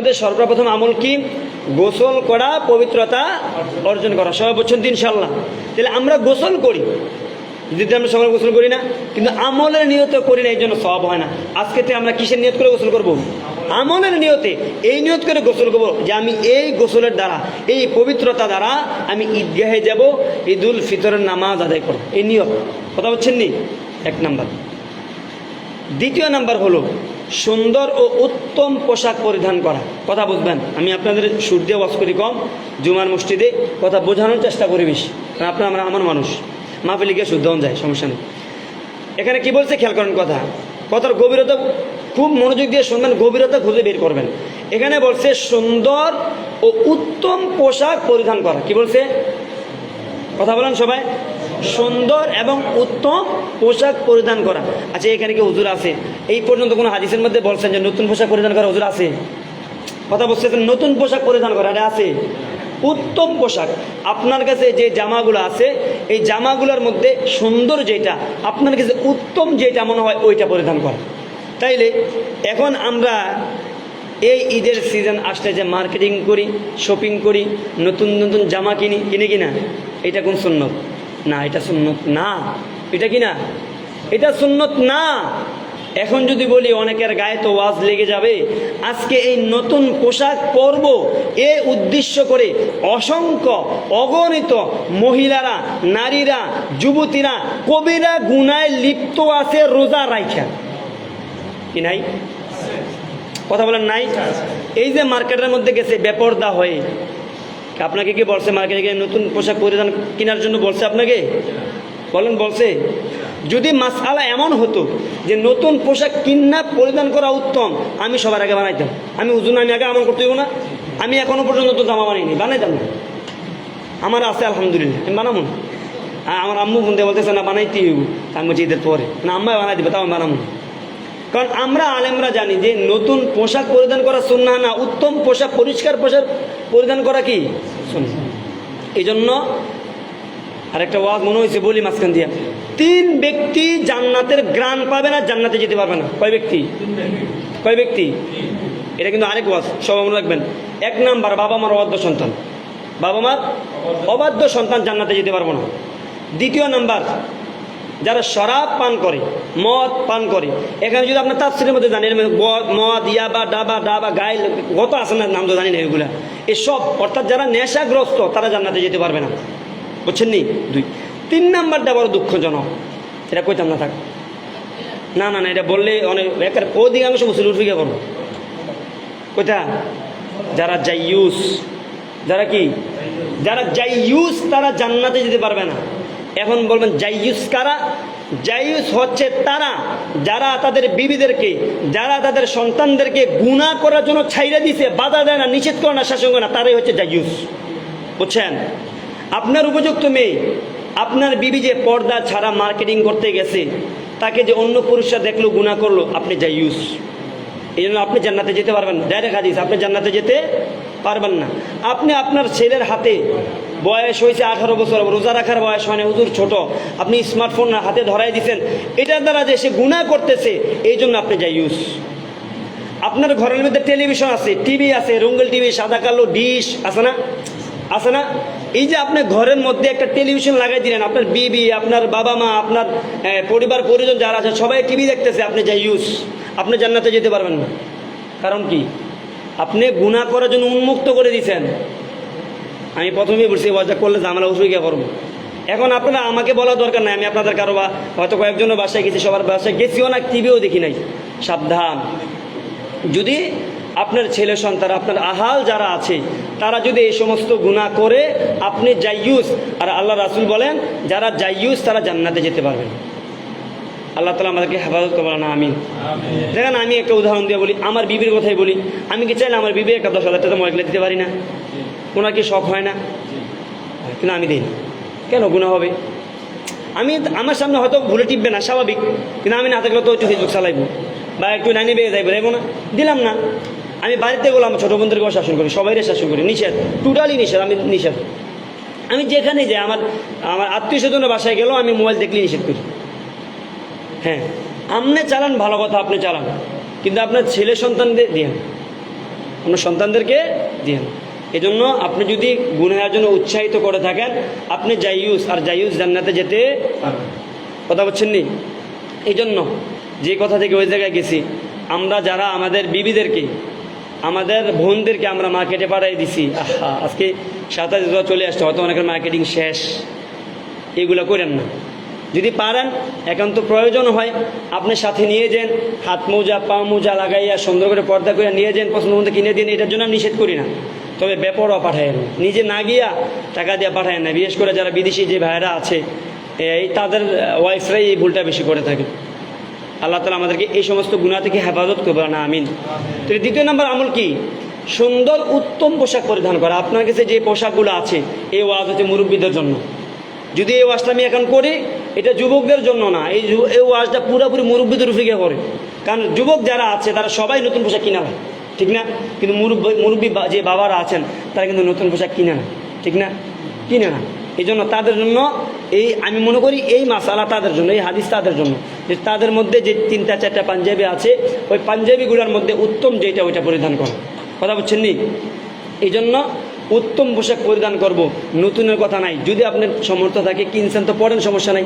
আমাদের সর্বপ্রথম আমল কি? গোসল করা, পবিত্রতা অর্জন করা। সবাই বলছেন ইনশাল্লাহ তাহলে আমরা গোসল করি। যদি আমরা সকালে গোসল করি না, কিন্তু আমলের নিয়ত করি না, এই জন্য সব হয় না। আজকে থেকে আমরা কিসের নিয়ত করে গোসল করব? আমলের নিয়তে এই নিয়ত করে গোসল করব যে আমি এই গোসলের দ্বারা, এই পবিত্রতা দ্বারা আমি ঈদগাহে যাব, ঈদুল ফিতরের নামাজ আদায় করব। এই নিয়ত। কথা বলছেন নি? এক নাম্বার। দ্বিতীয় নাম্বার হলো সুন্দর ও উত্তম পোশাক পরিধান করা। কথা বুঝবেন? আমি আপনাদের সুর দিয়ে ওয়াজ করি কম। জুমার মসজিদে কথা বোঝানোর চেষ্টা করি বেশি। কারণ আপনার আমরা আমার মানুষ। মাহফিলে গিয়ে শুদ্ধ যায়, সমস্যা নেই। এখানে কি বলছে? খেয়াল করেন কথা। কথার গভীরতা খুব মনোযোগ দিয়ে শুনবেন, গভীরতা খুঁজে বের করবেন। এখানে বলছে সুন্দর ও উত্তম পোশাক পরিধান করা। কি বলছে? কথা বলেন সবাই। সুন্দর এবং উত্তম পোশাক পরিধান করা। আচ্ছা এখানে কি হুজুর আছে? এই পর্যন্ত কোনো হাদিসের মধ্যে বলছেন যে নতুন পোশাক পরিধান করা হুজুর আছে? কথা বলছেন, নতুন পোশাক পরিধান করা, এটা আছে। উত্তম পোশাক। আপনার কাছে যে জামাগুলো আছে, এই জামাগুলোর মধ্যে সুন্দর যেটা, আপনার কাছে উত্তম যেটা মনে হয়, ওইটা পরিধান করা। তাইলে, এখন আমরা এই ঈদের সিজন আসলে যে মার্কেটিং করি শপিং করি, নতুন নতুন জামা কিনি, কিনে কিনা, এটা কোন সুন্নত? না, এটা সুন্নত না। এটা কি না? এটা সুন্নত না। এখন যদি বলি অনেকের গায়ে তো ওয়াজ লেগে যাবে, আজকে এই নতুন পোশাক পরব, এ উদ্দেশ্য করে অসংখ্য অগণিত মহিলারা, নারীরা, যুবতীরা, কবিরা গুনায় লিপ্ত আছে, রোজা রাইখা। কি নাই? কথা বলেন নাই? এই যে মার্কেটের মধ্যে গেছে, বেপরদা হয়ে। আপনাকে কি বলছে? মার্কেটে গিয়ে নতুন পোশাক পরিধান কেনার জন্য বলছে আপনাকে? বলেন, বলছে। যদি মাসালা এমন হতো যে নতুন পোশাক কিনা, পরিধান করা উত্তম, আমি সবার আগে বানাইতাম। আমি উজুন আমি আগে আমল করতে না। আমি এখনও পর্যন্ত তো জামা বানাইনি, বানাইতাম না। আমার আছে, আলহামদুলিল্লাহ। আমি বানাবো আমার আম্মু ফোন দিয়ে বলতেছে, না বানাইতে হইব। আমি বলছি, ঈদের পরে। না আম্মা বানাই দিবে, তাও আমি বানাবো কারণ আমরা আলেমরা জানি যে নতুন পোশাক পরিধান করা সুন্না না, উত্তম পোশাক, পরিষ্কার পোশাক পরিধান করা কি। এই জন্য আরেকটা ওয়াজ মনে হয়েছে, বলি মাঝখান দিয়া। তিন ব্যক্তি জান্নাতের গ্রান পাবে না, জান্নাতে যেতে পারবে না। কয় ব্যক্তি? কয় ব্যক্তি? এটা কিন্তু আরেক ওয়াজ, সব মনে রাখবেন। এক নাম্বার, বাবা মার অবাধ্য সন্তান। বাবা মার অবাধ্য সন্তান জান্নাতে যেতে পারব না। দ্বিতীয় নাম্বার যারা শরাব পান করে, মদ পান করে, এখানে যদি আপনার তাফসিরের মধ্যে জানেন মদ ইয়াবা ডাবা ডাবা গাইল কত আছে না, নাম তো জানি না এগুলা। এসব, অর্থাৎ যারা নেশাগ্রস্ত, তারা জান্নাতে যেতে পারবে না। বুঝছেন নি? দুই। তিন নাম্বারটা বড় দুঃখজনক। এটা কইতাম না, থাক। না না না, এটা বললে অনেক, একের অধিকাংশ মুসলিম উঠে করব কোথা যারা জাইয়ুস, যারা কি? যারা যাই জাইয়ুস, তারা জান্নাতে যেতে পারবে না। এখন বলবেন, জাইয়ুস কারা? জাইয়ুস হচ্ছে তারা যারা তাদের বিবিদেরকে, যারা তাদের সন্তানদেরকে গুণা করার জন্য ছাইরা দিছে, বাধা দেয় না, নিষেধ করে না, শাসন করে না, তারাই হচ্ছে জাইয়ুস। বুঝছেন? আপনার উপযুক্ত মেয়ে, আপনার বিবি যে পর্দা ছাড়া মার্কেটিং করতে গেছে, তাকে যে অন্য পুরুষরা দেখল, গুণা করল, আপনি জাইয়ুস। এই জন্য আপনি জান্নাতে যেতে পারবেন ডাইরেক্ট হাদিস, আপনি জান্নাতে যেতে পারবেন না। আপনি আপনার ছেলের হাতে বয়স হয়েছে আঠারো বছর, রোজা রাখার বয়স হয় না, হুজুর ছোট। আপনি স্মার্টফোন হাতে ধরাই দিচ্ছেন এটার দ্বারা যে সে গুণা করতেছে, এই জন্য আপনি যাই ইউজ আপনার ঘরের মধ্যে টেলিভিশন আছে টিভি আছে, রঙ্গল টিভি সাদা কালো ডিশ আছে না? আছে না? এই যে আপনি ঘরের মধ্যে একটা টেলিভিশন লাগাই দিলেন, আপনার বিবি আপনার বাবা মা, আপনার পরিবার, পরিজন যারা আছে, সবাই টিভি দেখতেছে, আপনি যাই ইউজ আপনি জান্নাতে যেতে পারবেন না। কারণ কি? আপনি গুণা করার জন্য উন্মুক্ত করে দিয়েছেন আমি প্রথমেই বলছি ওয়াজা করলে জামালা উঠবে গিয়ে করব এখন আপনারা আমাকে বলা দরকার নাই, আমি আপনাদের কারও বা হয়তো কয়েকজনের বাসায় গেছি, সবার বাসায় গেছিও না, টিভিও দেখি নাই। সাবধান। যদি আপনার ছেলে, সন্তান, আপনার আহাল যারা আছে, তারা যদি এই সমস্ত গুণা করে, আপনি জাইয়ুস, আর আল্লাহ রাসুল বলেন, যারা জাইয়ুস, তারা জান্নাতে যেতে পারবেন আল্লাহ তালা আমাদেরকে হেফাজত করব না আমি দেখেন, আমি একটা উদাহরণ দিয়ে বলি, আমার বিবির কথাই বলি। আমি কি চাইলে আমার বিবি একটা দশ হাজার টাকা ময়গলে দিতে পারি না? ওনার কি শখ হয় না? কিন্তু আমি দিই। কেন গুণা হবে? আমি আমার সামনে হয়তো ভুলে টিপবে না, স্বাভাবিক। কিন্তু আমি না থাকলে তো একটু ফেসবুক চালাইবো। বা একটু নাইনে বেয়ে যাইবো যাইবো না। দিলাম না। আমি বাড়িতে গেলাম ছোটো বন্ধুদেরকেও শাসন করি সবাইরে শাসন করি, নিষেধ। টোটালি নিষেধ, আমি নিষেধ। আমি যেখানে যাই, আমার আমার আত্মীয় স্বজনের বাসায় গেলেও আমি মোবাইল দেখলেই নিষেধ করি। হ্যাঁ। আপনি চালান, ভালো কথা আপনি চালান। কিন্তু আপনার ছেলে সন্তানদের দিয়ে আপনার সন্তানদেরকে দিয়েন। এই জন্য আপনি যদি গুনহার জন্য উৎসাহিত করে থাকেন, আপনি জাইয়ুস আর জাইয়ুস জান্নাতে যেতে কথা বলছেন নি? এই জন্য যে কথা থেকে ওই জায়গায় গেছি, আমরা যারা আমাদের বিবিদেরকে, আমাদের বোনদেরকে আমরা মার্কেটে পাঠাই দিছি, আহা, আজকে সাতাশ চলে আসছে, হয়তো অনেকের মার্কেটিং শেষ। এগুলো করেন না। যদি পারেন, একান্ত প্রয়োজন হয়। আপনি সাথে নিয়ে যান, হাত মোজা, পা মোজা লাগাইয়া সুন্দর করে পর্দা করে নিয়ে যান, পছন্দ মতো কিনে দিন এটার জন্য আমি নিষেধ করি না। তবে ব্যাপারও পাঠায় না নিজে না গিয়া টাকা দিয়ে পাঠায় না বিশেষ করে যারা বিদেশি যে ভাইয়েরা আছে, এই তাদের ওয়াইফরাই এই ভুলটা বেশি করে থাকে। আল্লাহ তালা আমাদেরকে এই সমস্ত গুণা থেকে হেফাজত করবে না আমিন। তো দ্বিতীয় নম্বর আমল কি? সুন্দর উত্তম পোশাক পরিধান করা। আপনার কাছে যে পোশাকগুলো আছে, এই ওয়াজ হচ্ছে মুরব্বীদের জন্য। যদি এই ওয়াজটা আমি এখন করি, এটা যুবকদের জন্য না। এই এই ওয়াজটা পুরোপুরি মুরব্বীদের উপরে করে। কারণ যুবক যারা আছে, তারা সবাই নতুন পোশাক কিনা হয় ঠিক না? কিন্তু মুরব্বী মুরব্বী যে বাবারা আছেন, তারা কিন্তু নতুন পোশাক কিনে না। ঠিক না? কিনে না। এই জন্য তাদের জন্য এই আমি মনে করি এই মাসালা তাদের জন্য, এই হাদিস তাদের জন্য। যে তাদের মধ্যে যে তিনটা, চারটা পাঞ্জাবি আছে, ওই পাঞ্জাবিগুলোর মধ্যে উত্তম যেটা ওইটা পরিধান করা। কথা বলছেন নি? এই জন্য উত্তম পোশাক পরিধান করব। নতুনের কথা নাই। যদি আপনার সমর্থ থাকে, কিনছেন তো পড়েন, সমস্যা নাই।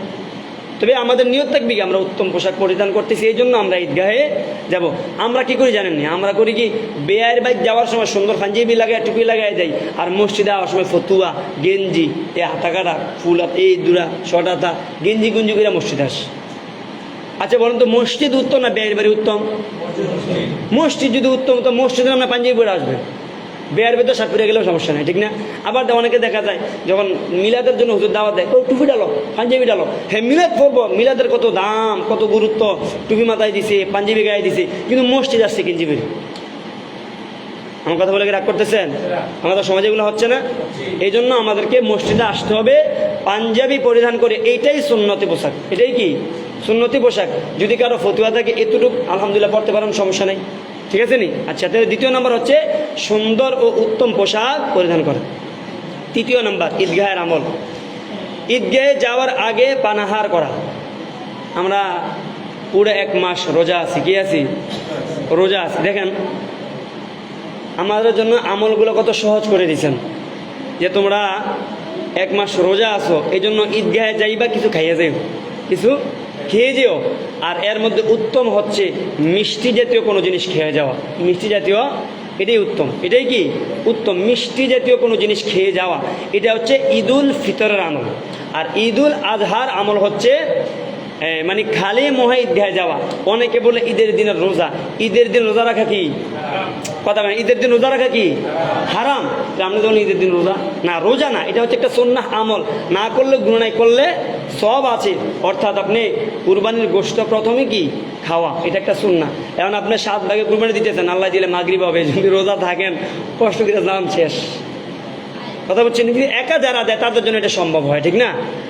তবে আমাদের নিয়ত থাকবে কি, আমরা উত্তম পোশাক পরিধান করতেছি, এই জন্য আমরা ঈদগাহে যাব। আমরা কি করি জানেন না? আমরা করি কি বেয়ের বাইক যাওয়ার সময় সুন্দর পাঞ্জাবি লাগাই টুপি লাগাই যাই আর মসজিদে যাওয়ার সময় ফতুয়া, গেঞ্জি, এ হাতা কাটা, ফুল এই দুরা, শর্ট হাতা, গেঞ্জি গুঞ্জি করে মসজিদে আস। আচ্ছা বলুন তো, মসজিদ উত্তম না বেয়ের বাড়ি উত্তম? মসজিদ যদি উত্তম, তো মসজিদে আমরা পাঞ্জাবি পরে আসবে। বেয়ার ভেতর শার্ট পরে গেলেও সমস্যা নেই, ঠিক না? আবার অনেকে দেখা যায়, যখন মিলাদের জন্য হুজুর দাওয়াত দেয়, ও, টুপি ডালো, পাঞ্জাবি ডালো। হ্যাঁ মিলাদ পরবো, মিলাদের কত দাম, কত গুরুত্ব, টুপি মাথায় দিছে, পাঞ্জাবি গায়ে দিছে, কিন্তু মসজিদ আসছে কিঞ্জিবির আমার কথা বলে কি রাগ করতেছেন? আমাদের সমাজে এগুলো হচ্ছে না? এই জন্য আমাদেরকে মসজিদে আসতে হবে, পাঞ্জাবি পরিধান করে, এইটাই সুন্নতি পোশাক। এটাই কি? সুন্নতি পোশাক। যদি কারও ফতুয়া থাকে, এতটুকু আলহামদুলিল্লাহ পড়তে পারেন, সমস্যা নেই। ঠিক আছে নি? আচ্ছা তাহলে দ্বিতীয় নম্বর হচ্ছে সুন্দর ও উত্তম পোশাক পরিধান করা। তৃতীয় নম্বর, ঈদগাহের আমল। ঈদগাহে যাওয়ার আগে পানাহার করা। আমরা পুরো এক মাস রোজা আছি, কি আছি? রোজা আছি। দেখেন, আমাদের জন্য আমলগুলো কত সহজ করে দিয়েছেন। যে তোমরা এক মাস রোজা আসো এই জন্য ঈদগাহে যাইবা, কিছু খাইয়ে যাইও। কিছু খেয়ে যেও। আর এর মধ্যে উত্তম হচ্ছে মিষ্টি জাতীয় কোনো জিনিস খেয়ে যাওয়া। মিষ্টি জাতীয় এটাই উত্তম। এটাই কি? উত্তম। মিষ্টি জাতীয় কোনো জিনিস খেয়ে যাওয়া। এটা হচ্ছে ঈদুল ফিতরের আমল। আর ঈদুল আজহার আমল হচ্ছে মানে খালি মহা ঈদগাহে যাওয়া। অনেকে বলে ঈদের দিনের রোজা। ঈদের দিন রোজা রাখা কি? কথা মানে ঈদের দিন রোজা রাখা কি? হারাম। আপনি ধরুন ঈদের দিন রোজা? না রোজা না। এটা হচ্ছে একটা সন্ন্যাস আমল। না করলে গুণনায় করলে সব আছে। অর্থাৎ আপনি কুরবানির গোষ্ঠ প্রথমে কি? খাওয়া। এটা একটা সুন্না এখন আপনি সাত ভাগে কুরবানি দিতেছেন, আল্লাহ দিলে মাগরিব হবে, যদি রোজা থাকেন, কষ্ট করে দাম শেষ। কথা বলছেন? কিন্তু একা যারা দেয়, তাদের জন্য এটা সম্ভব হয়, ঠিক না?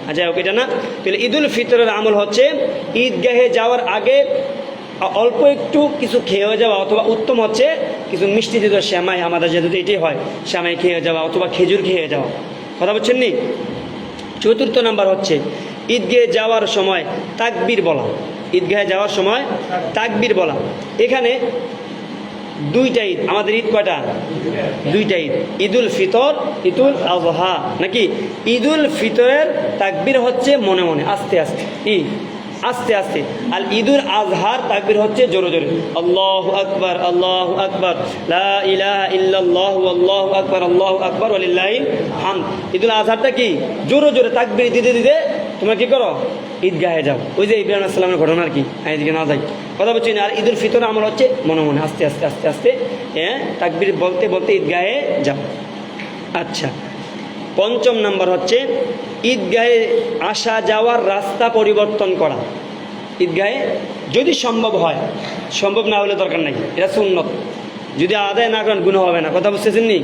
আচ্ছা ওকে এটা না। তাহলে ঈদুল ফিতরের আমল হচ্ছে, ঈদগাহে যাওয়ার আগে অল্প একটু কিছু খেয়ে যাওয়া, অথবা উত্তম হচ্ছে কিছু মিষ্টি যেহেতু শ্যামাই আমাদের যেহেতু এটাই হয় শ্যামাই খেয়ে যাওয়া, অথবা খেজুর খেয়ে যাওয়া। কথা বলছেন নি? চতুর্থ নাম্বার হচ্ছে, ঈদগাহে যাওয়ার সময় তাকবির বলা। ঈদগাহে যাওয়ার সময় তাকবির বলা। এখানে দুইটা ঈদ, আমাদের ঈদ কয়টা? দুইটা ঈদ। ঈদুল ফিতর, ঈদুল আজহা নাকি? ঈদুল ফিতরের তাকবির হচ্ছে মনে মনে, আস্তে আস্তে। ই। আস্তে আস্তে। আর ঈদুল আজহার তাকবীর হচ্ছে জোরে জোরে। আল্লাহু আকবার, আল্লাহু আকবর। আল্লাহু আকবার আল্লাহু আকবার হামদ। ঈদুল আজহারটা কি? জোরে জোরে তাকবির দিতে দিতে তোমরা কি করো? ঈদগাহে যাও। ওই যে ইব্রাহিম আসসালামের ঘটনা আর কি। এদিকে না যাই। কথা বলছি আর ঈদুল ফিতর আমার হচ্ছে মনে মনে। আস্তে আস্তে আস্তে আস্তে। হ্যাঁ তাকবির বলতে বলতে ঈদগাহে যাও। আচ্ছা। পঞ্চম নাম্বার হচ্ছে ঈদগাহে আসা যাওয়ার রাস্তা পরিবর্তন করা। ঈদগাহে যদি সম্ভব হয়, সম্ভব না হলে দরকার নাই, এটা সুন্নত। যদি আদায় না করেন গুণ হবে না। কথা বুঝতেছেন নি?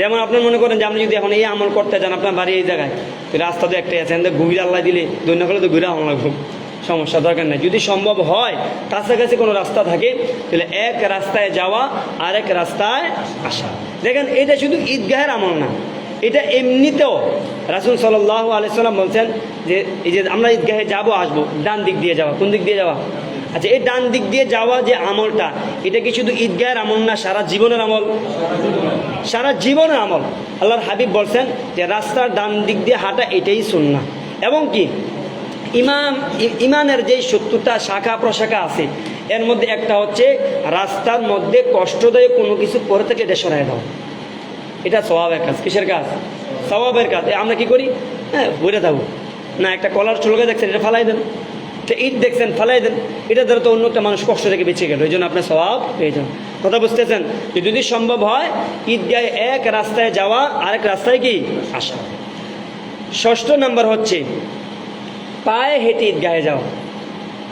যেমন আপনার মনে করেন যে আপনি যদি এখন এই আমল করতে চান আপনার বাড়ি এই জায়গায়, তো রাস্তা তো একটাই আছে, এখান থেকে আল্লাহ দিলে দৈন্য করলে তো ঘুরে আমার লাগবে সমস্যা, দরকার নেই। যদি সম্ভব হয়, কাছাকাছি কোনো রাস্তা থাকে, তাহলে এক রাস্তায় যাওয়া আর এক রাস্তায় আসা। দেখেন, এটা শুধু ঈদগাহের আমল না এটা এমনিতেও রাসুল সাল্লাহ আলাইসাল্লাম বলছেন যে, এই যে আমরা ঈদগাহে যাব, আসব, ডান দিক দিয়ে যাওয়া। কোন দিক দিয়ে যাওয়া? আচ্ছা এই ডান দিক দিয়ে যাওয়া যে আমলটা, এটা কি শুধু ঈদগাহের আমল না, সারা জীবনের আমল? সারা জীবনের আমল। আল্লাহর হাবিব বলছেন যে, রাস্তার ডান দিক দিয়ে হাঁটা এটাই সুন্না এবং কি? ইমাম ইমানের যেই সত্তরটা শাখা, প্রশাখা আছে, এর মধ্যে একটা হচ্ছে, রাস্তার মধ্যে কষ্টদায়ক কোনো কিছু পরে থেকে এটা সরাই দাও। এটা স্বভাবের কাজ, কিসের কাজ? স্বভাবের কাজ। আমরা কি করি? হ্যাঁ বইরে থাকব না, একটা কলার চুলকে দেখছেন, এটা ফালাই দেন। একটা ইট দেখছেন, ফালাই দেন। এটা দ্বারা তো অন্য একটা মানুষ কষ্ট থেকে বেঁচে গেল। ওই জন্য আপনার স্বভাব পেয়ে যান। কথা বুঝতেছেন? যে যদি সম্ভব হয় ঈদগায় এক রাস্তায় যাওয়া, আরেক রাস্তায় কি? আসা। ষষ্ঠ নাম্বার হচ্ছে, পায়ে হেঁটে ঈদগাহে যাওয়া।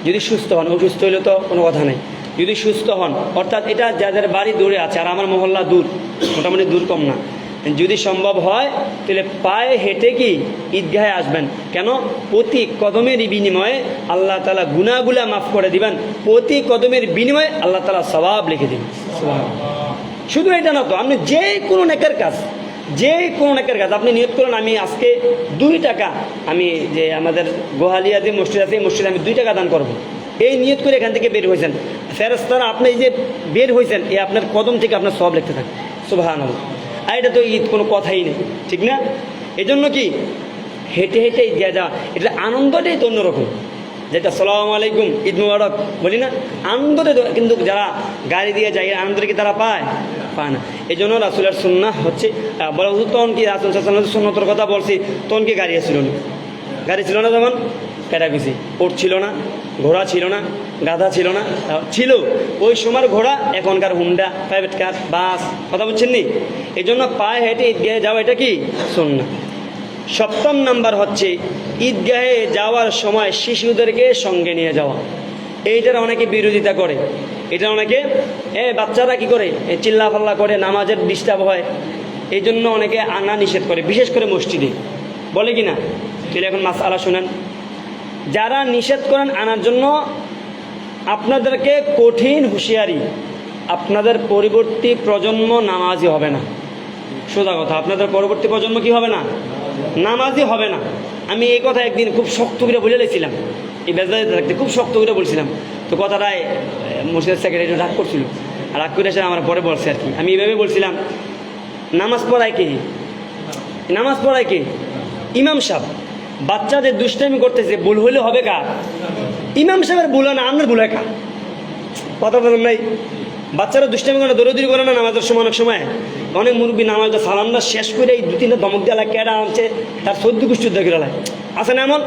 যদি সুস্থ হন, অসুস্থ হইলে তো কোনো কথা নেই। যদি সুস্থ হন, অর্থাৎ এটা যাদের বাড়ি দূরে আছে, আর আমার মহল্লা দূর, মোটামুটি দূর কম না। যদি সম্ভব হয়, তাহলে পায়ে হেঁটে কি ঈদগাহে আসবেন। কেন? প্রতি কদমের বিনিময়ে আল্লাহ তালা গুনাগুলা মাফ করে দিবেন। প্রতি কদমের বিনিময়ে আল্লাহ তালা স্বভাব লিখে দিবেন। শুধু এটা না তো, আপনি যে কোনো নেকের কাজ, যে কোনো নেকের কাজ, আপনি নিয়োগ করুন, আমি আজকে দুই টাকা, আমি যে আমাদের গোহালিয়াতে মসজিদ আছে, এই মসজিদে আমি দুই টাকা দান করব। এই নিয়ত করে এখান থেকে বের হয়েছেন। ফেরস্তারা আপনি এই যে বের হয়েছেন, এই আপনার কদম থেকে আপনার সব লিখতে থাকে। সুবাহান আর এটা তো ঈদ কোনো কথাই নেই, ঠিক না? এজন্য কি? হেঁটে হেঁটে ঈদ যাওয়া এটা আনন্দটাই তো অন্যরকম। যেটা সালাম আলাইকুম, ঈদ মুবারক, বলি না? আনন্দতে কিন্তু যারা গাড়ি দিয়ে যায় আনন্দটা কি তারা পায়? পায় না। এই জন্য রাসুলের সুন্না হচ্ছে বলা তখন কি রাসুল সাল্লামের সুন্নতর কথা বলছি, তখন কি গাড়ি ছিল না? গাড়ি ছিল না তখন? গেছি ওট ছিল না, ঘোড়া ছিল না, গাধা ছিল না ছিল। ওই সময়ের ঘোড়া, এখনকার হুন্ডা প্রাইভেট কার বাস কথা বলছেন নি? এই জন্য পায়ে হেঁটে ঈদগাহে যাওয়া এটা কি? শোন না সপ্তম নাম্বার হচ্ছে, ঈদগাহে যাওয়ার সময় শিশুদেরকে সঙ্গে নিয়ে যাওয়া। এইটার অনেকে বিরোধিতা করে। এটা অনেকে, এ বাচ্চারা কি করে? চিল্লা ফাল্লা করে, নামাজের ডিস্টার্ব হয়। এই জন্য অনেকে আনা নিষেধ করে, বিশেষ করে মসজিদে। বলে কি না তাহলে এখন মাস আলা শুনেন। যারা নিষেধ করেন আনার জন্য আপনাদেরকে কঠিন হুঁশিয়ারি। আপনাদের পরবর্তী প্রজন্ম নামাজি হবে না। সোজা কথা, আপনাদের পরবর্তী প্রজন্ম কি হবে না? নামাজি হবে না। আমি এই কথা একদিন খুব শক্ত করে বলে লেছিলাম। এই বেজায় থাকতে খুব শক্ত করে বলছিলাম। তো কথাটায় মসজিদের সেক্রেটারি রাগ করছিল। রাগ করে এসে আমার পরে বলছে আর কি। আমি এইভাবে বলছিলাম, নামাজ পড়ায় কে? নামাজ পড়ায় কে? ইমাম সাহেব। বাচ্চাদের দুষ্টামি করতেছে, ভুল হলে হবে কা? ইমাম সাহেবের ভুল না আপনার ভুল কার কথা বলেন নাই? বাচ্চারা দুষ্টামি করে দৌড়দৌড়ি করে না নামাজের সময়, অনেক সময়? অনেক মুরব্বী নামাজটা সালামটা শেষ করে এই দু তিনটা দমক দেওয়া কেডা আনছে, তার সদ্য কুষ্টি দেখে লাগে আছে না এমন?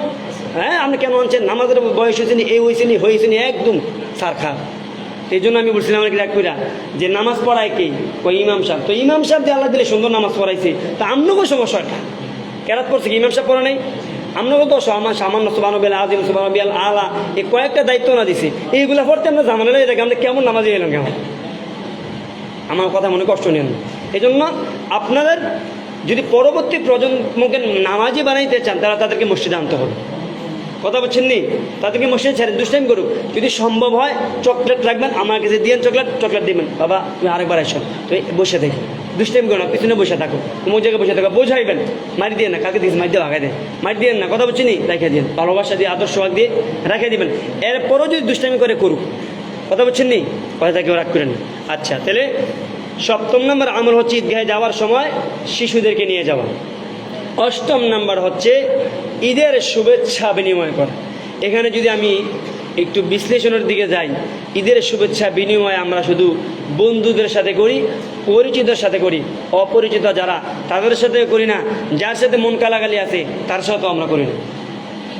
হ্যাঁ আপনি কেন আনছেন? নামাজের বয়স হয়েছে নি, এই হয়েছে নি হয়েছে নি, একদম সার খা। এই জন্য আমি বলছিলাম আমাকে এক কইরা, যে নামাজ পড়ায় কে? ওই ইমাম সাহেব? তো ইমাম সাহেব দিয়ে আল্লাহ দিলে সুন্দর নামাজ পড়াইছে। তা আমনগো সমস্যাটা কেরাত পড়ছে কি? ইমাম সাহেব পড়া নাই? আমনগো তো আমার সামান্য সুবান বেল আজিম সুবান বেল আলা, এই কয়েকটা দায়িত্ব না দিছি। এইগুলো পড়তে আমরা জামানো লাগে আমরা কেমন নামাজে এলাম কেমন? আমার কথা মনে কষ্ট নেন এই জন্য আপনাদের যদি পরবর্তী প্রজন্মকে নামাজি বানাইতে চান তারা তাদেরকে মসজিদে আনতে হবে। কথা বলছেন নি? তাদেরকে মসজিদে ছেড়ে দুষ্টাইম করুক। যদি সম্ভব হয় চকলেট রাখবেন, আমার কাছে দিয়েন চকলেট চকলেট দিবেন। বাবা, তুমি আরেকবার আসো তো এই বসে দেখি দুষ্টাইম করো না, পিছনে বসে থাকো। তুমি জায়গায় বসে থাকো। বোঝাইবেন। মারি দিয়ে না কাকে দিস মারি দিয়ে ভাগাই দেন মারি দিয়ে না, কথা বলছেন নি? রেখে দিন ভালোবাসা দিয়ে আদর্শ দিয়ে রেখে দিবেন। এরপরও যদি দুষ্টামি করে করুক। কথা বলছেন নি? কথা কেউ রাগ করেন আচ্ছা তাহলে সপ্তম নম্বর আমল হচ্ছে ঈদগাহে যাওয়ার সময় শিশুদেরকে নিয়ে যাওয়া। অষ্টম নাম্বার হচ্ছে ঈদের শুভেচ্ছা বিনিময় করা। এখানে যদি আমি একটু বিশ্লেষণের দিকে যাই, ঈদের শুভেচ্ছা বিনিময় আমরা শুধু বন্ধুদের সাথে করি পরিচিতের সাথে করি, অপরিচিত যারা তাদের সাথে করি না, যার সাথে মন কালাগালি আছে, তার সাথেও আমরা করি না।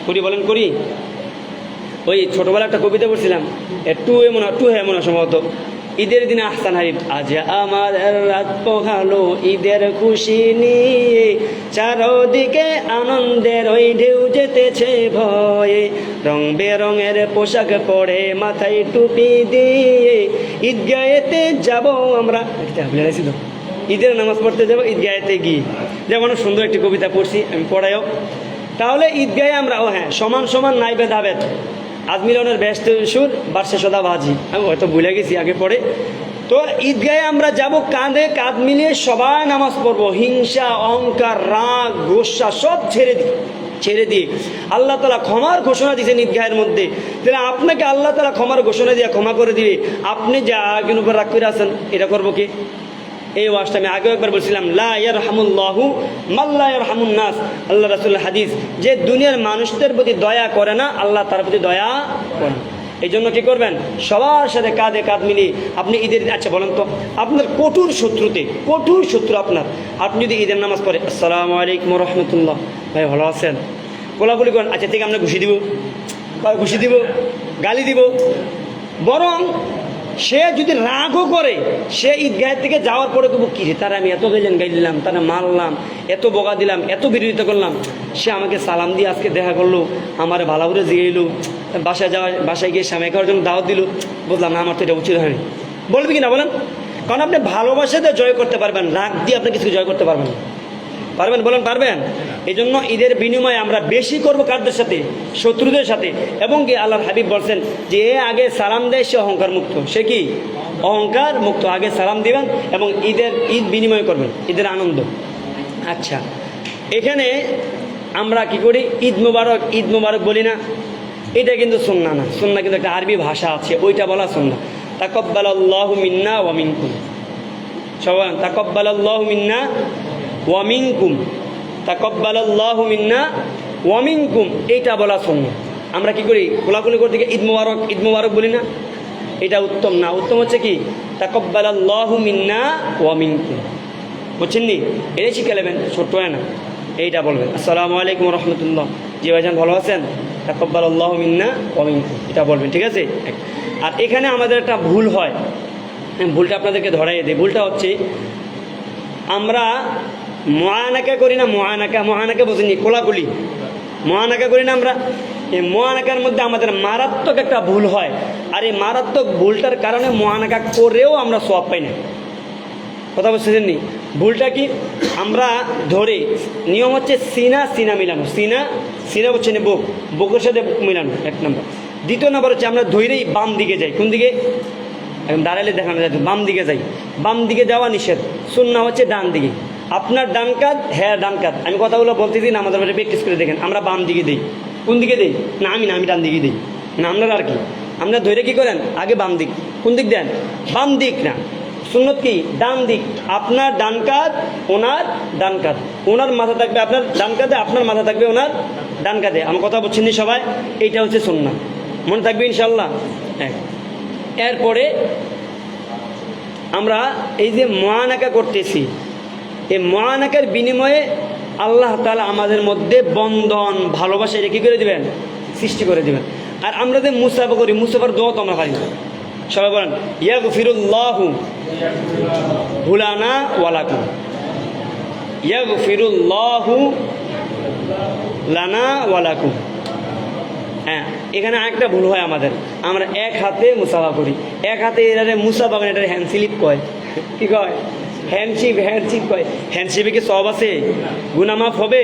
করি বলেন, করি? ওই ছোটবেলা একটা কবিতা পড়ছিলাম টু এমন টু হয় সম্ভবত। ঈদের দিনে আহসান হারিফ আজ আমার রাত পোহালো ঈদের খুশি নিয়ে চারদিকে আনন্দের ওই ঢেউ যেতেছে ভয়ে। রং বেরঙের পোশাক পরে মাথায় টুপি দিয়ে ঈদগাহেতে যাব আমরা। ঈদের নামাজ পড়তে যাব, ঈদগাহেতে গিয়ে। যেমন সুন্দর একটি কবিতা পড়ছি, আমি পড়াইও তাহলে ঈদগাহে আমরা, ও হ্যাঁ সমান সমান নাই ভেদাভেদ আজ মিলনের ব্যস্ত সুর বার্ষে সদা বাজি। আমি হয়তো ভুলে গেছি আগে পরে। তো ঈদগাহে আমরা যাব কাঁধে, কাঁধ মিলিয়ে সবাই নামাজ পড়ব। হিংসা, অহংকার, রাগ, গোসা সব ছেড়ে দিই ছেড়ে দিয়ে। আল্লাহ তালা ক্ষমার ঘোষণা দিয়েছেন ঈদগাহের মধ্যে। তাহলে আপনাকে আল্লাহ তালা ক্ষমার ঘোষণা দিয়ে ক্ষমা করে দিবে। আপনি যা আগের উপর রাগ করে আছেন, এটা করব কি? এই ওয়াজটা আমি আগেও একবার বলছিলাম, লা ইয়ারহামুল্লাহু মাল্লা ইয়ারহামুন নাস। আল্লাহ রাসূল হাদিস, যে দুনিয়ার মানুষদের প্রতি দয়া করে না, আল্লাহ তার প্রতি দয়া করে এই জন্য কী করবেন? সবার সাথে কাঁধে কাঁধ মিলিয়ে আপনি ঈদের আচ্ছা বলেন তো, আপনার কঠোর শত্রুতে, কঠোর শত্রু আপনার। আপনি যদি ঈদের নামাজ পড়ে, আসসালামু আলাইকুম রহমতুল্লাহ। ভাই, ভালো আছেন? কোলাকুলি করেন আচ্ছা থেকে আমরা ঘুষি দিব। ঘুষি দিব, গালি দিব। বরং সে যদি রাগও করে, সে ঈদগাহের থেকে যাওয়ার পরে তবু কী তারা আমি এত গাইলেন গাইলাম, তারা মারলাম, এত বকা দিলাম, এত বিরোধিতা করলাম। সে আমাকে সালাম দিয়ে আজকে দেখা করল, আমার ভালো করে জিগাইলো, বাসায় যাওয়া, বাসায় গিয়ে স্বামী খাওয়ার জন্য দাওয়াত দিল। বুঝলাম না, আমার তো এটা উচিত হয়নি। বলবি কি না বলেন? কারণ আপনি ভালোবাসাতে জয় করতে পারবেন, রাগ দিয়ে আপনি কিছু জয় করতে পারবেন না। পারবেন বলেন, পারবেন? এই জন্য ঈদের বিনিময়ে আমরা বেশি করব কারদের সাথে? শত্রুদের সাথে? এবং কি আল্লাহর হাবিব বলছেন যে আগে সালাম দেয় সে অহংকার মুক্ত। সে কি? অহংকার মুক্ত। আগে সালাম দিবেন এবং ঈদের ঈদ বিনিময় করবেন। ঈদের আনন্দ। আচ্ছা। এখানে আমরা কি করি? ঈদ মুবারক ঈদ মুবারক বলি না। এটা কিন্তু সুন্না না। সুন্না কিন্তু একটা আরবি ভাষা আছে। ওইটা বলা সুন্না। তাকব্বাল আল্লাহ মিন্না ওয়ামিনকুম সবাই তাকব্বাল আল্লাহ মিন্না ওয়ামিনকুম তাকব্বাল আল্লাহ মিন্না, ওয়ামিনকুম, এইটা বলা শোনো আমরা কি করি? কোলাকুলি করতে গিয়ে ঈদ মুবারক ঈদ মুবারক বলি না? এটা উত্তম না। উত্তম হচ্ছে কি? তাকব্বাল আল্লাহ মিন্না, ওয়ামিনকুম। বুঝছেন নি? এটাই শিখে নেবেন, ছোট্ট হয় না। এইটা বলবেন। আসসালামু আলাইকুম রহমতুল্লাহ জি ভাইজান, ভালো আছেন? তাকব্বাল আল্লাহ মিন্না, ওয়ামিনকুম। এটা বলবেন, ঠিক আছে? আর এখানে আমাদের একটা ভুল হয়। ভুলটা আপনাদেরকে ধরাই দিই। ভুলটা হচ্ছে, আমরা মহানাকা করি না মহানাকা মহানাকা বোঝেনি কোলাকুলি। মহানাকা করি না আমরা। এই মহানাকার মধ্যে আমাদের মারাত্মক একটা ভুল হয়। আর এই মারাত্মক ভুলটার কারণে মহানাকা করেও আমরা সব পাই না। কথা বুঝতেছেন নি? ভুলটা কি? আমরা ধরে, নিয়ম হচ্ছে সিনা সিনা মিলানো। সিনা সিনা হচ্ছে বুক। বুকের সাথে বুক মিলানো, এক নম্বর। দ্বিতীয় নম্বর হচ্ছে আমরা ধৈরেই বাম দিকে যাই। কোন দিকে? এখন দাঁড়ালে দেখানো যায় বাম দিকে যাই। বাম দিকে যাওয়া নিষেধ। শূন্য হচ্ছে ডান দিকে। আপনার ডান কাত হ্যাঁ ডান কাত। আমি কথাগুলো বলতেছি না, আমাদের বাড়ি প্র্যাকটিস করে দেখেন। আমরা বাম দিকে দিই। কোন দিকে দিই? না, আমি না, আমি ডান দিকে দিই। না আপনারা আর কি? আপনারা ধৈর্য কী করেন? আগে বাম দিক। কোন দিক দেন? বাম দিক না। সুন্নত কি? ডান দিক। আপনার ডান কাত, ওনার ডান কাত। ওনার মাথা থাকবে আপনার ডান কাতে, আপনার মাথা থাকবে ওনার ডান কাতে। আমার কথা বলছেন সবাই? এইটা হচ্ছে সুন্না মনে থাকবে ইনশাল্লাহ হ্যাঁ এরপরে আমরা এই যে মহানাকা করতেছি এই মহানাকার বিনিময়ে আল্লাহ তালা আমাদের মধ্যে বন্ধন, ভালোবাসা এটা কী করে দেবেন? সৃষ্টি করে দেবেন। আর আমরা যে মুসাফা করি, মুসাফার দোয়া তো আমরা পারি না। সবাই বলেন ইয়া গফিরুল্লাহ হুলানা ওয়ালাকুম ইয়া গফিরুল্লাহ লানা ওয়ালাকুম হ্যাঁ এখানে আরেকটা ভুল হয় আমাদের। আমরা এক হাতে মুসাফা করি। এক হাতে এটারে মুসাফা করেন এটারে হ্যান্ড স্লিপ কয়। কি কয়? হ্যান্ডশিপ হ্যান্ডশিপ কয় হ্যান্ডশিপে কি সব আছে? গুনামাফ হবে?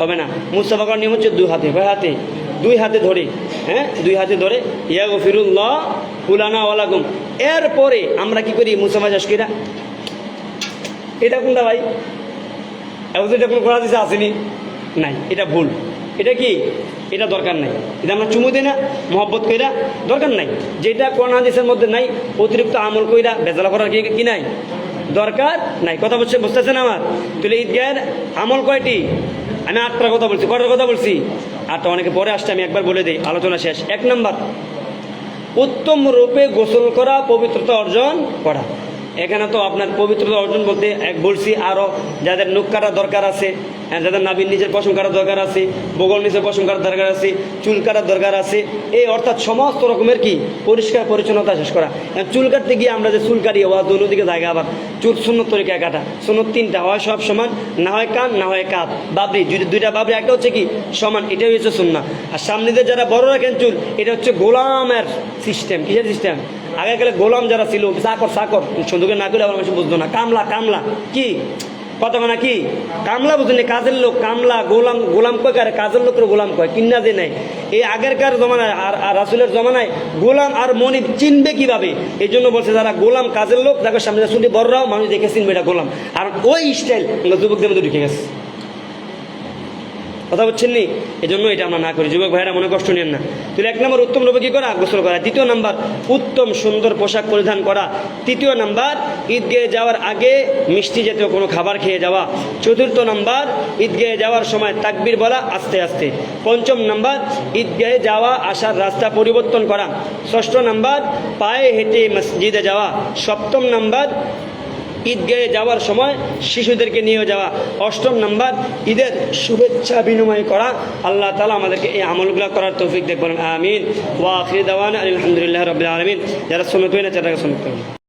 হবে না। মুসাফা করার নিয়ম হচ্ছে দুই হাতে, কয় হাতে? দুই হাতে ধরে হ্যাঁ? দুই হাতে ধরে। ইয়া গফিরুল্লাহ ফুলানা ওয়ালাকুম। এরপরে আমরা কি করি? মুসাফা চাষ কিরা এটা কোনটা ভাই? এখন তো এটা কোনো করা দিছে আসেনি। নাই, এটা ভুল। এটা কি? এটা দরকার নাই। এটা আমরা চুমু দিই না, মহব্বত কইরা দরকার নাই। যেটা কোরআন হাদিসের মধ্যে নাই, অতিরিক্ত আমল কইরা বেজালা করার কি নাই? দরকার? নাই। কথা বলছে, বুঝতেছেন আমার? তাহলে ঈদগাহের আমল কয়টি? আমি আটটার কথা বলছি কটার কথা বলছি? আটটা অনেকে পরে আসছে, আমি একবার বলে দিই, আলোচনা শেষ। এক নম্বর, উত্তম রূপে গোসল করা, পবিত্রতা অর্জন করা। এখানে তো আপনার পবিত্রতা অর্জন বলতে এক বলছি আরও যাদের নুক কাটা দরকার আছে হ্যাঁ, যাদের নাবির নিজের পশম কাটার দরকার আছে বগল নিজের পশম কাটার দরকার আছে চুল কাটার দরকার আছে এই অর্থাৎ সমস্ত রকমের কি? পরিষ্কার পরিচ্ছন্নতা শেষ করা। হ্যাঁ, চুল কাটতে গিয়ে আমরা যে চুল কাটি ওয়া দুদিকে জায়গা আবার চুল শূন্য তরিকায় কাটা। শূন্য তিনটা হয় সব সমান না হয় কান না হয় কাত বাবরি দুই- দুইটা বাবরি একটা হচ্ছে কি? সমান এটাই হচ্ছে শূন্য আর সামনে দিয়ে যারা বড় রাখেন চুল এটা হচ্ছে গোলামের সিস্টেম কিসের সিস্টেম আগে গেলে গোলাম যারা ছিল, চাকর চাকর সন্দুকে না করে আবার মানুষ বুঝতো না। কামলা কামলা, কি? কথা মানে কি? কামলা বুঝেন, কাজের লোক, কামলা, গোলাম গোলাম কয় কারে? কাজের লোকের গোলাম কয়, কিনা যে নাই। এই আগেরকার জমানায় আর আর রাসুলের জমানায় গোলাম আর মনিব চিনবে কীভাবে? এই জন্য বলছে যারা গোলাম, কাজের লোক তাকে সামনে শুনতে বড়রাও, মানুষ দেখে চিনবে এটা গোলাম। আর ওই স্টাইল যুবকদের মধ্যে ঢুকে গেছে। কথা বলছেন নি? এই জন্য এটা আমরা না করি। যুবক ভাইরা মনে কষ্ট নেন না। তাহলে এক নম্বর উত্তম রূপে কি করা? গোসল করা। দ্বিতীয় নাম্বার, উত্তম সুন্দর পোশাক পরিধান করা। তৃতীয় নাম্বার, ঈদগাহে যাওয়ার আগে মিষ্টি জাতীয় কোনো খাবার খেয়ে যাওয়া। চতুর্থ নাম্বার, ঈদগাহে যাওয়ার সময় তাকবির বলা আস্তে আস্তে। পঞ্চম নাম্বার, ঈদগাহে যাওয়া, আসার রাস্তা পরিবর্তন করা। ষষ্ঠ নাম্বার, পায়ে হেঁটে মসজিদে যাওয়া। সপ্তম নাম্বার ঈদগাহে যাওয়ার সময় শিশুদেরকে নিয়ে যাওয়া অষ্টম নাম্বার ঈদের শুভেচ্ছা বিনিময় করা। আল্লাহ তালা আমাদেরকে এই আমলগুলো করার তৌফিক দেখবেন আমিন। ওয়া আখির দাওয়ান আলহামদুলিল্লাহ রবিল আলমিন। যারা শুনতে না তারা সন্ন্যত